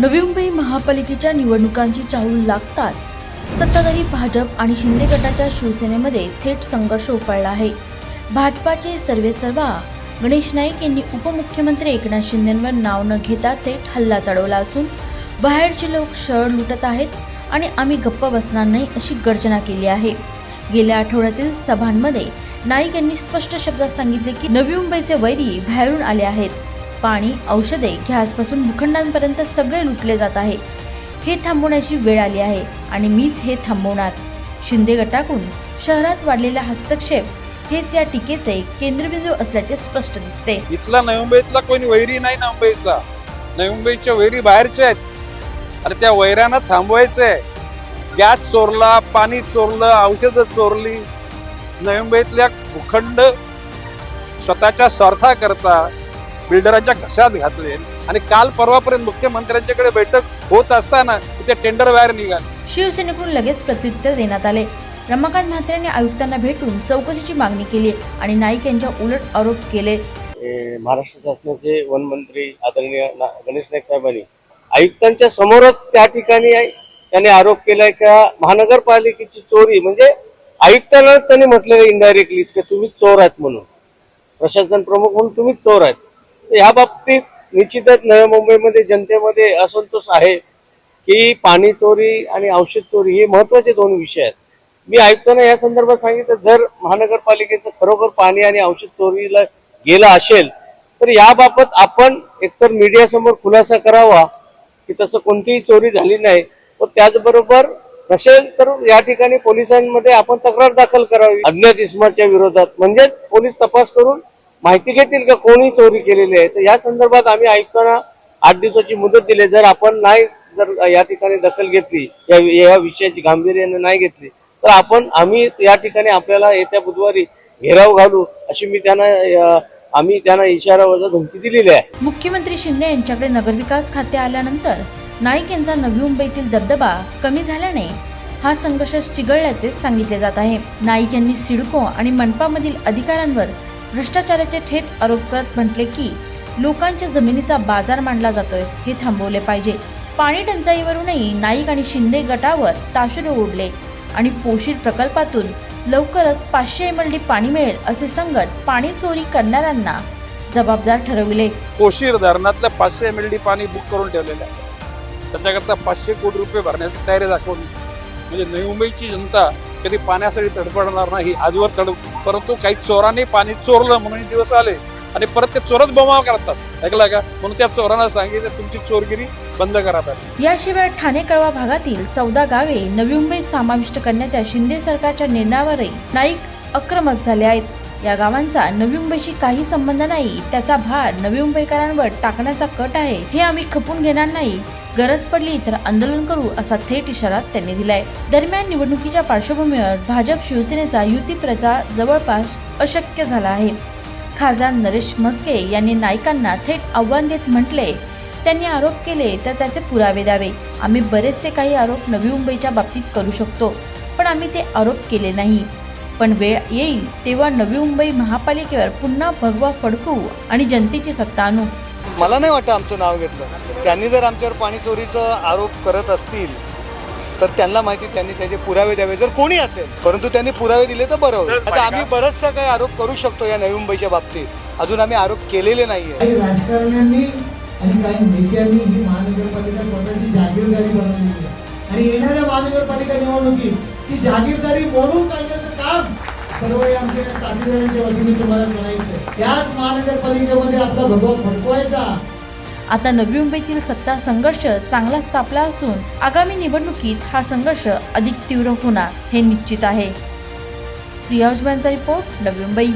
महापालिकेच्या निवडणुकांची चाहूल लागताच सत्ताधारी भाजप आणि शिंदे गटाच्या शिवसेनेमध्ये थेट संघर्ष उफाळला आहे. भाजपाचे सर्वेसर्वा गणेश नाईक यांनी उपमुख्यमंत्री एकनाथ शिंदेंवर नाव न घेता थेट हल्ला चढवला असून बाहेरचे लोक शहर लुटत आहेत आणि आम्ही गप्प बसणार नाही अशी गर्जना केली आहे. गेल्या आठवड्यातील सभांमध्ये नाईक यांनी स्पष्ट शब्दात सांगितले की नवी मुंबईचे वैरी बाहेरून आले आहेत. पाणी औषधे घ्यासपासून भूखंडांपर्यंत सगळे लुटले जात आहे. हे थांबवण्याची वेळ आली आहे आणि मीच हे थांबवणार. शिंदे गटाकडून शहरात वाढलेला हस्तक्षेप हेच या टीकेचे केंद्रबिंदू असल्याचे स्पष्ट दिसते. इथला नवी मुंबईतला कोणी वैरी नाही ना मुंबईचा नवी मुंबईच्या वैरी बाहेरच्या आहेत. आणि त्या वैऱ्यांना थांबवायचं आहे गॅस चोरला पाणी चोरलं औषधं चोरली. नवी मुंबईतल्या भूखंड स्वतःच्या स्वार्थाकरता बिल्डरांच्या घशात घातले. आणि काल परवापर्यंत मुख्यमंत्र्यांच्याकडे बैठक होत असताना इथे टेंडर बाहेर निघाले. शिवसेनेकडून लगेच प्रत्युत्तर देण्यात आले. रमाकांत म्हात्रे यांनी आयुक्तांना भेटून चौकशीची मागणी केली आणि नाईक यांच्या उलट आरोप केले. महाराष्ट्र शासनाचे वनमंत्री आदरणीय ना- गणेश नाईक साहेबांनी आयुक्तांच्या समोरच त्या ठिकाणी त्यांनी आरोप केलाय का? महानगरपालिकेची चोरी म्हणजे आयुक्तांना त्यांनी म्हटलेलं इनडायरेक्टली की तुम्ही चोर आहात म्हणून. प्रशासन प्रमुख म्हणून तुम्ही चोर आहेत. ह्या बाबतीत निश्चितच नव्या मुंबईमध्ये जनतेमध्ये असंतोष आहे की पाणी चोरी आणि औषध चोरी हे महत्त्वाचे दोन विषय आहेत. मी आयुक्तांना या संदर्भात सांगितलं जर महानगरपालिकेचं खरोखर पाणी आणि औषध चोरीला गेलं असेल तर याबाबत आपण एकतर मीडियासमोर खुलासा करावा की तसं कोणतीही चोरी झाली नाही. व त्याचबरोबर नसेल तर या ठिकाणी पोलिसांमध्ये आपण तक्रार दाखल करावी. अज्ञात इस्माच्या विरोधात. म्हणजेच पोलीस तपास करून माहिती घेतील का कोणी चोरी केलेली आहे? तर या संदर्भात आम्ही आयुक्तांना आठ दिवसाची मुदत दिली. जर आपण नाही जर या ठिकाणी दखल घेतली या या विषयाची गांभीर्याने नाही घेतली तर आपण आम्ही या ठिकाणी आपल्याला येत्या बुधवारी घेराव घालू अशी मी त्यांना आम्ही त्यांना इशारा वजा धमकी दिलेली आहे. मुख्यमंत्री शिंदे यांच्याकडे नगरविकास खाते आल्यानंतर नाईक यांचा नवी मुंबईतील दबदबा कमी झाल्याने हा संघर्ष चिघळल्याचे सांगितले जात आहे. नाईक यांनी सिडको आणि मनपामधील अधिकाऱ्यांवर भ्रष्टाचाराचे थेट आरोप करत म्हटले की लोकांच्या जमिनीचा बाजार मांडला जातोय हे थांबवले पाहिजे. पाणी टंचाईवरूनही नाईक आणि शिंदे गटावर ताशुरे ओढले आणि पोशीर प्रकल्पातून लवकरच पाचशे एम एल डी पाणी मिळेल असे सांगत पाणी चोरी करणाऱ्यांना जबाबदार ठरविले. कोशीर धरणातल्या पाचशे एम एल डी पाणी बुक करून ठेवलेलं आहे. त्याच्याकरता पाचशे कोटी रुपये भरण्याची तयारी दाखवली. म्हणजे नवी मुंबईची जनता कधी पाण्यासाठी तडफडणार नाही आजवर तड परंतु काही चोरांनी पाणी चोरलं म्हणून दिवस आले आणि परत ते चोरच बोमाव करतात. ऐकला का? म्हणून त्या चोरांना सांगितलं तुमची चोरगिरी बंद करा याशिवाय ठाणे कळवा भागातील चौदा गावे नवी मुंबईत समाविष्ट करण्याच्या शिंदे सरकारच्या निर्णयावरही नाईक आक्रमक झाले आहेत. या गावांचा नवी मुंबईशी काही संबंध नाही. त्याचा भार नवी मुंबईकरांवर टाकण्याचा कट आहे हे आम्ही खपून घेणार नाही. गरज पडली तर आंदोलन करू असा थेट इशारा त्यांनी दिलाय. दरम्यान निवडणुकीच्या पार्श्वभूमीवर भाजप शिवसेनेचा युती प्रचार जवळपास अशक्य झाला आहे. खासदार नरेश मस्के यांनी नायकांना थेट आव्हान देत म्हटले त्यांनी आरोप केले तर त्याचे पुरावे द्यावे. आम्ही बरेचसे काही आरोप नवी मुंबईच्या बाबतीत करू शकतो पण आम्ही ते आरोप केले नाही. पण वेळ येईल तेव्हा नवी मुंबई महापालिकेवर पुन्हा भगवा फडकू आणि जनतेची सत्ता आणू. मला नाही वाटतं आमचं नाव घेतलं. त्यांनी जर आमच्यावर पाणी चोरीचा आरोप करत असतील तर त्यांना माहिती त्यांनी त्याचे पुरावे द्यावे. जर कोणी असेल परंतु त्यांनी पुरावे दिले तर बरं होईल. आता आम्ही बरचसा काही आरोप करू शकतो या नवी मुंबईच्या बाबतीत. अजून आम्ही आरोप केलेले नाहीये. काही राजकारण्यांनी आणि काही नेत्यांनी ही महानगरपालिका स्वतःची जागीरदारी बनवलेली आहे. आणि येणाऱ्या महानगरपालिका निवडणुकीत ती जागीरदारी सर्व आमचे साथीदारांच्या वतीने तुम्हाला करायचं त्याच महानगरपालिकेमध्ये आपला भगवान फटकवायचा. आता नवी मुंबईतील सत्ता संघर्ष चांगला स्थापला असून आगामी निवडणुकीत हा संघर्ष अधिक तीव्र होणार हे निश्चित आहे. प्रिया उजमांचा रिपोर्ट नवी मुंबई.